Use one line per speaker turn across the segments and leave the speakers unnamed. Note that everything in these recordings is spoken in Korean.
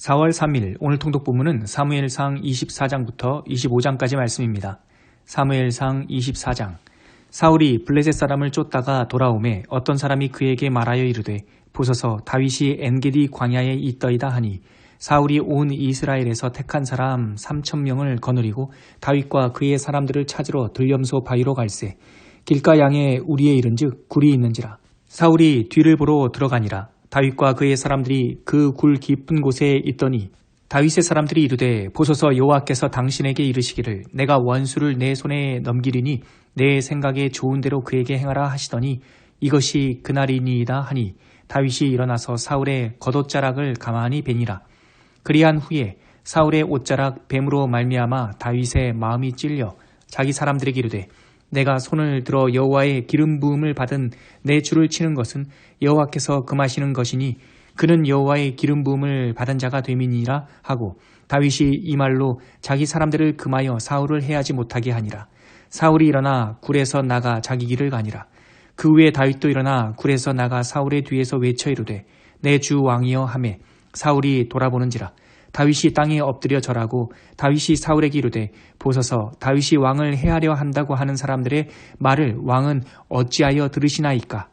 4월 3일 오늘 통독 본문은 사무엘상 24장부터 25장까지 말씀입니다. 사무엘상 24장. 사울이 블레셋 사람을 쫓다가 돌아오매 어떤 사람이 그에게 말하여 이르되 보소서 다윗이 엔게디 광야에 있더이다 하니 사울이 온 이스라엘에서 택한 사람 3천 명을 거느리고 다윗과 그의 사람들을 찾으러 들염소 바위로 갈새 길가 양에 우리에 이른즉 굴이 있는지라. 사울이 뒤를 보러 들어가니라 다윗과 그의 사람들이 그 굴 깊은 곳에 있더니 다윗의 사람들이 이르되 보소서 여호와께서 당신에게 이르시기를 내가 원수를 내 손에 넘기리니 내 생각에 좋은 대로 그에게 행하라 하시더니 이것이 그날이니이다 하니 다윗이 일어나서 사울의 겉옷자락을 가만히 베니라. 그리한 후에 사울의 옷자락 뱀으로 말미암아 다윗의 마음이 찔려 자기 사람들에게 이르되 내가 손을 들어 여호와의 기름 부음을 받은 내 줄을 치는 것은 여호와께서 금하시는 것이니 그는 여호와의 기름 부음을 받은 자가 됨이니라 하고 다윗이 이 말로 자기 사람들을 금하여 사울을 해하지 못하게 하니라. 사울이 일어나 굴에서 나가 자기 길을 가니라. 그 후에 다윗도 일어나 굴에서 나가 사울의 뒤에서 외쳐 이르되 내 주 왕이여 하매 사울이 돌아보는지라 다윗이 땅에 엎드려 절하고 다윗이 사울에게 이르되 보소서 다윗이 왕을 해하려 한다고 하는 사람들의 말을 왕은 어찌하여 들으시나이까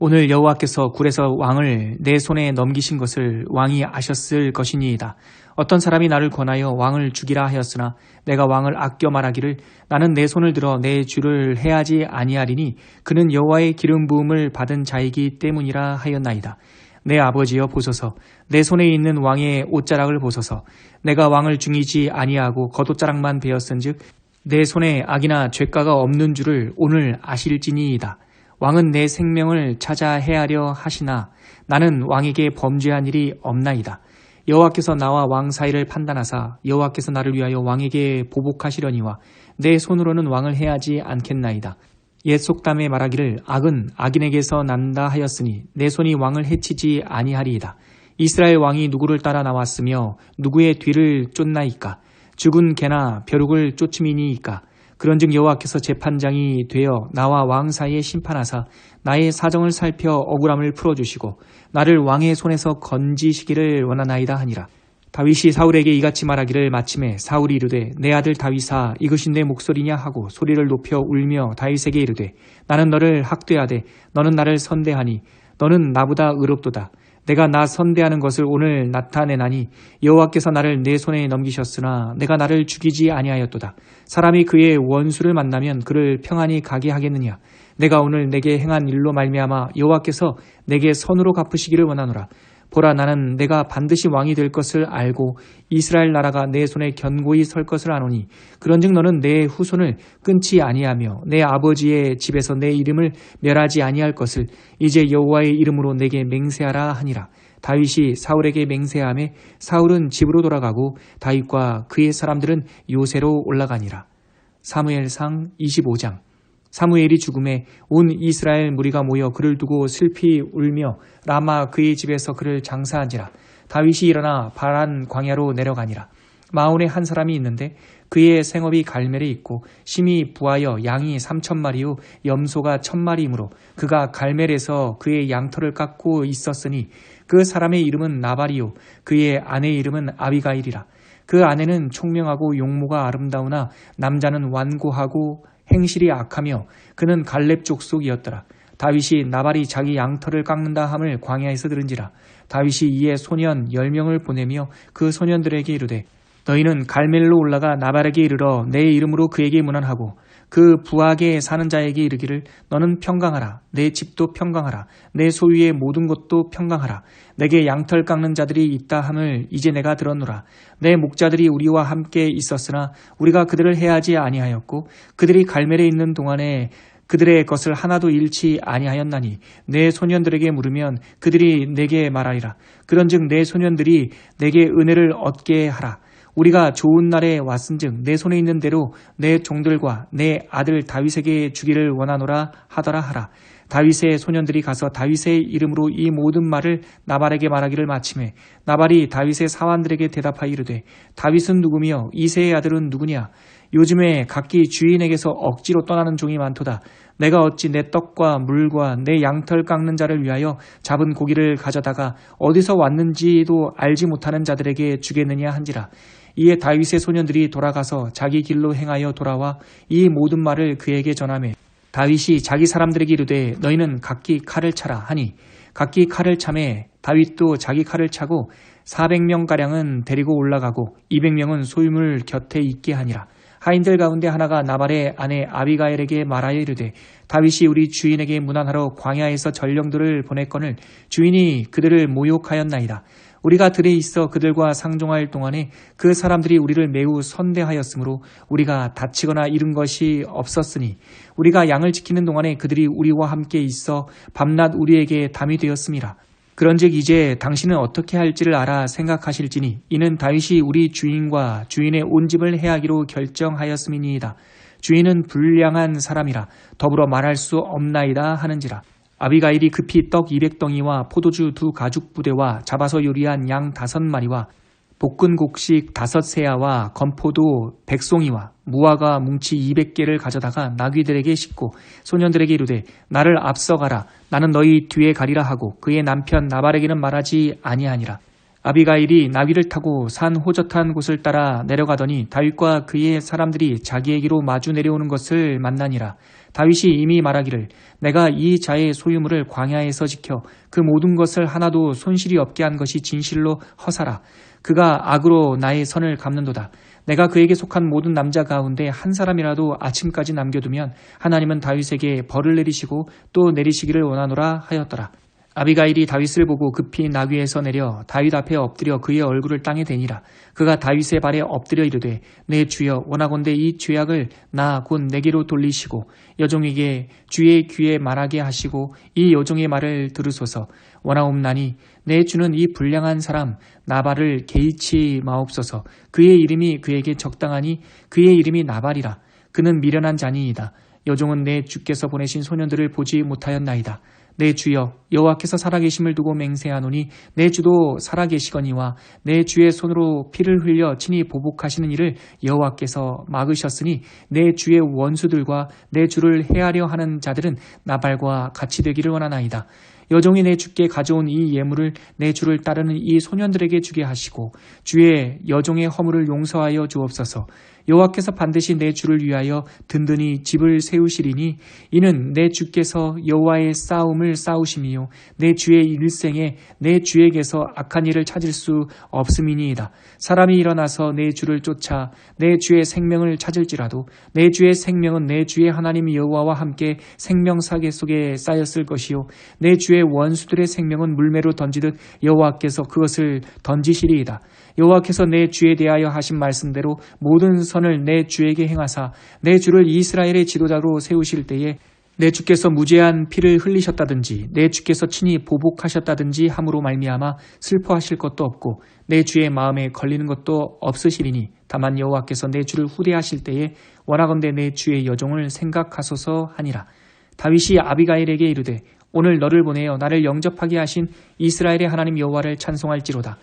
오늘 여호와께서 굴에서 왕을 내 손에 넘기신 것을 왕이 아셨을 것이니이다. 어떤 사람이 나를 권하여 왕을 죽이라 하였으나 내가 왕을 아껴 말하기를 나는 내 손을 들어 내 주를 해하지 아니하리니 그는 여호와의 기름 부음을 받은 자이기 때문이라 하였나이다. 내 아버지여 보소서 내 손에 있는 왕의 옷자락을 보소서 내가 왕을 중이지 아니하고 겉옷자락만 베었은즉 내 손에 악이나 죄가가 없는 줄을 오늘 아실지니이다. 왕은 내 생명을 찾아 해하려 하시나 나는 왕에게 범죄한 일이 없나이다. 여호와께서 나와 왕 사이를 판단하사 여호와께서 나를 위하여 왕에게 보복하시려니와 내 손으로는 왕을 해하지 않겠나이다. 옛 속담에 말하기를 악은 악인에게서 난다 하였으니 내 손이 왕을 해치지 아니하리이다. 이스라엘 왕이 누구를 따라 나왔으며 누구의 뒤를 쫓나이까? 죽은 개나 벼룩을 쫓음이니이까? 그런즉 여호와께서 재판장이 되어 나와 왕 사이에 심판하사 나의 사정을 살펴 억울함을 풀어주시고 나를 왕의 손에서 건지시기를 원하나이다 하니라. 다윗이 사울에게 이같이 말하기를 마침에 사울이 이르되 내 아들 다윗아 이것이 내 목소리냐 하고 소리를 높여 울며 다윗에게 이르되 나는 너를 학대하되 너는 나를 선대하니 너는 나보다 의롭도다. 내가 나 선대하는 것을 오늘 나타내나니 여호와께서 나를 내 손에 넘기셨으나 내가 나를 죽이지 아니하였도다. 사람이 그의 원수를 만나면 그를 평안히 가게 하겠느냐? 내가 오늘 내게 행한 일로 말미암아 여호와께서 내게 선으로 갚으시기를 원하노라. 보라 나는 내가 반드시 왕이 될 것을 알고 이스라엘 나라가 내 손에 견고히 설 것을 아노니 그런즉 너는 내 후손을 끊지 아니하며 내 아버지의 집에서 내 이름을 멸하지 아니할 것을 이제 여호와의 이름으로 내게 맹세하라 하니라. 다윗이 사울에게 맹세함에 사울은 집으로 돌아가고 다윗과 그의 사람들은 요새로 올라가니라. 사무엘상 25장 사무엘이 죽음에 온 이스라엘 무리가 모여 그를 두고 슬피 울며 라마 그의 집에서 그를 장사한지라. 다윗이 일어나 바란 광야로 내려가니라. 마온에 한 사람이 있는데 그의 생업이 갈멜에 있고 심히 부하여 양이 삼천 마리요 염소가 천 마리이므로 그가 갈멜에서 그의 양털을 깎고 있었으니 그 사람의 이름은 나발이요 그의 아내의 이름은 아비가일이라. 그 아내는 총명하고 용모가 아름다우나 남자는 완고하고 행실이 악하며 그는 갈렙 족속이었더라. 다윗이 나발이 자기 양털을 깎는다 함을 광야에서 들은지라 다윗이 이에 소년 열명을 보내며 그 소년들에게 이르되 너희는 갈멜로 올라가 나발에게 이르러 내 이름으로 그에게 문안하고 그 부하게 사는 자에게 이르기를 너는 평강하라. 내 집도 평강하라. 내 소유의 모든 것도 평강하라. 내게 양털 깎는 자들이 있다 함을 이제 내가 들었노라. 내 목자들이 우리와 함께 있었으나 우리가 그들을 해하지 아니하였고 그들이 갈멜에 있는 동안에 그들의 것을 하나도 잃지 아니하였나니 내 소년들에게 물으면 그들이 내게 말하리라. 그런즉 내 소년들이 내게 은혜를 얻게 하라 우리가 좋은 날에 왔은즉 내 손에 있는 대로 내 종들과 내 아들 다윗에게 주기를 원하노라 하더라 하라. 다윗의 소년들이 가서 다윗의 이름으로 이 모든 말을 나발에게 말하기를 마침에 나발이 다윗의 사환들에게 대답하여 이르되 다윗은 누구며 이세의 아들은 누구냐 요즘에 각기 주인에게서 억지로 떠나는 종이 많도다 내가 어찌 내 떡과 물과 내 양털 깎는 자를 위하여 잡은 고기를 가져다가 어디서 왔는지도 알지 못하는 자들에게 주겠느냐 한지라. 이에 다윗의 소년들이 돌아가서 자기 길로 행하여 돌아와 이 모든 말을 그에게 전하매 다윗이 자기 사람들에게 이르되 너희는 각기 칼을 차라 하니 각기 칼을 차매 다윗도 자기 칼을 차고 400명가량은 데리고 올라가고 200명은 소유물 곁에 있게 하니라. 하인들 가운데 하나가 나발의 아내 아비가엘에게 말하여 이르되 다윗이 우리 주인에게 문안하러 광야에서 전령들을 보냈거늘 주인이 그들을 모욕하였나이다. 우리가 들에 있어 그들과 상종할 동안에 그 사람들이 우리를 매우 선대하였으므로 우리가 다치거나 잃은 것이 없었으니 우리가 양을 지키는 동안에 그들이 우리와 함께 있어 밤낮 우리에게 담이 되었습니다. 그런즉 이제 당신은 어떻게 할지를 알아 생각하실지니 이는 다윗이 우리 주인과 주인의 온 집을 해하기로 결정하였음이니이다. 주인은 불량한 사람이라 더불어 말할 수 없나이다 하는지라. 아비가일이 급히 떡 200덩이와 포도주 두 가죽 부대와 잡아서 요리한 양 다섯 마리와 볶은 곡식 다섯 세야와 건포도 백송이와 무화과 뭉치 200개를 가져다가 나귀들에게 싣고 소년들에게 이르되 나를 앞서가라. 나는 너희 뒤에 가리라 하고 그의 남편 나발에게는 말하지 아니하니라 아비가일이 나귀를 타고 산 호젓한 곳을 따라 내려가더니 다윗과 그의 사람들이 자기에게로 마주 내려오는 것을 만나니라 다윗이 이미 말하기를 내가 이 자의 소유물을 광야에서 지켜 그 모든 것을 하나도 손실이 없게 한 것이 진실로 허사라. 그가 악으로 나의 선을 갚는도다. 내가 그에게 속한 모든 남자 가운데 한 사람이라도 아침까지 남겨두면 하나님은 다윗에게 벌을 내리시고 또 내리시기를 원하노라 하였더라. 아비가일이 다윗을 보고 급히 나귀에서 내려 다윗 앞에 엎드려 그의 얼굴을 땅에 대니라. 그가 다윗의 발에 엎드려 이르되 내 주여 원하건대 이 죄악을 나 곧 내게로 돌리시고 여종에게 주의 귀에 말하게 하시고 이 여종의 말을 들으소서 원하옵나니 내 주는 이 불량한 사람 나발을 개의치 마옵소서 그의 이름이 그에게 적당하니 그의 이름이 나발이라 그는 미련한 자니이다. 여종은 내 주께서 보내신 소년들을 보지 못하였나이다. 내 주여 여호와께서 살아계심을 두고 맹세하노니 내 주도 살아계시거니와 내 주의 손으로 피를 흘려 친히 보복하시는 일을 여호와께서 막으셨으니 내 주의 원수들과 내 주를 해하려 하는 자들은 나발과 같이 되기를 원하나이다. 여종이 내 주께 가져온 이 예물을 내 주를 따르는 이 소년들에게 주게 하시고 주의 여종의 허물을 용서하여 주옵소서. 여호와께서 반드시 내 주를 위하여 든든히 집을 세우시리니 이는 내 주께서 여호와의 싸움을 싸우심이요 내 주의 일생에 내 주에게서 악한 일을 찾을 수 없음이니이다. 사람이 일어나서 내 주를 쫓아 내 주의 생명을 찾을지라도 내 주의 생명은 내 주의 하나님 여호와와 함께 생명사계 속에 쌓였을 것이요 내 주의 원수들의 생명은 물매로 던지듯 여호와께서 그것을 던지시리이다. 여호와께서 내 주에 대하여 하신 말씀대로 모든 선을 내 주에게 행하사 내 주를 이스라엘의 지도자로 세우실 때에 내 주께서 무죄한 피를 흘리셨다든지 내 주께서 친히 보복하셨다든지 함으로 말미암아 슬퍼하실 것도 없고 내 주의 마음에 걸리는 것도 없으시리니 다만 여호와께서 내 주를 후대하실 때에 원하건대 내 주의 여종을 생각하소서 하니라. 다윗이 아비가일에게 이르되 오늘 너를 보내어 나를 영접하게 하신 이스라엘의 하나님 여호와를 찬송할지로다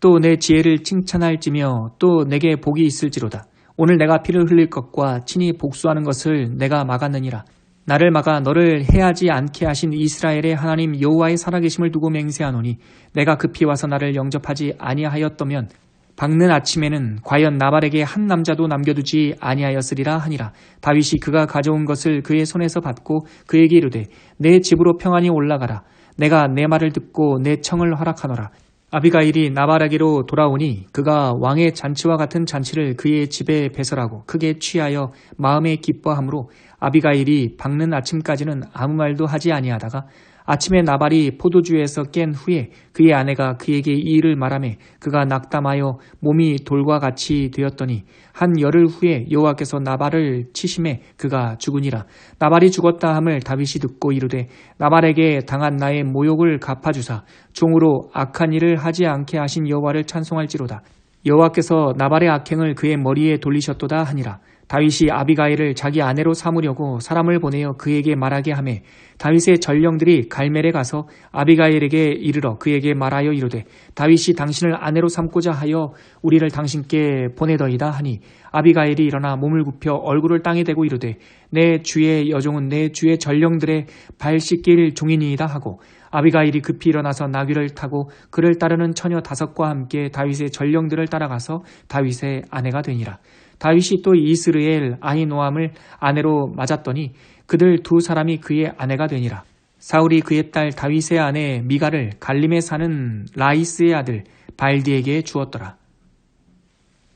또 내 지혜를 칭찬할지며 또 내게 복이 있을지로다. 오늘 내가 피를 흘릴 것과 친히 복수하는 것을 내가 막았느니라. 나를 막아 너를 해하지 않게 하신 이스라엘의 하나님 여호와의 살아계심을 두고 맹세하노니 내가 급히 와서 나를 영접하지 아니하였더면 밝는 아침에는 과연 나발에게 한 남자도 남겨두지 아니하였으리라 하니라. 다윗이 그가 가져온 것을 그의 손에서 받고 그에게 이르되 내 집으로 평안히 올라가라. 내가 내 말을 듣고 내 청을 허락하노라 아비가일이 나발에게로 돌아오니 그가 왕의 잔치와 같은 잔치를 그의 집에 배설하고 크게 취하여 마음에 기뻐함으로 아비가일이 밝는 아침까지는 아무 말도 하지 아니하다가 아침에 나발이 포도주에서 깬 후에 그의 아내가 그에게 이 일을 말하며 그가 낙담하여 몸이 돌과 같이 되었더니 한 열흘 후에 여호와께서 나발을 치심해 그가 죽으니라. 나발이 죽었다 함을 다윗이 듣고 이르되 나발에게 당한 나의 모욕을 갚아주사 종으로 악한 일을 하지 않게 하신 여호와를 찬송할지로다. 여호와께서 나발의 악행을 그의 머리에 돌리셨도다 하니라 다윗이 아비가일을 자기 아내로 삼으려고 사람을 보내어 그에게 말하게 하매 다윗의 전령들이 갈멜에 가서 아비가일에게 이르러 그에게 말하여 이르되 다윗이 당신을 아내로 삼고자 하여 우리를 당신께 보내더이다 하니 아비가일이 일어나 몸을 굽혀 얼굴을 땅에 대고 이르되 내 주의 여종은 내 주의 전령들의 발 씻길 종이니이다 하고 아비가일이 급히 일어나서 나귀를 타고 그를 따르는 처녀 다섯과 함께 다윗의 전령들을 따라가서 다윗의 아내가 되니라. 다윗이 또 이스르엘 아히노함을 아내로 맞았더니 그들 두 사람이 그의 아내가 되니라. 사울이 그의 딸 다윗의 아내 미가를 갈림에 사는 라이스의 아들 발디에게 주었더라.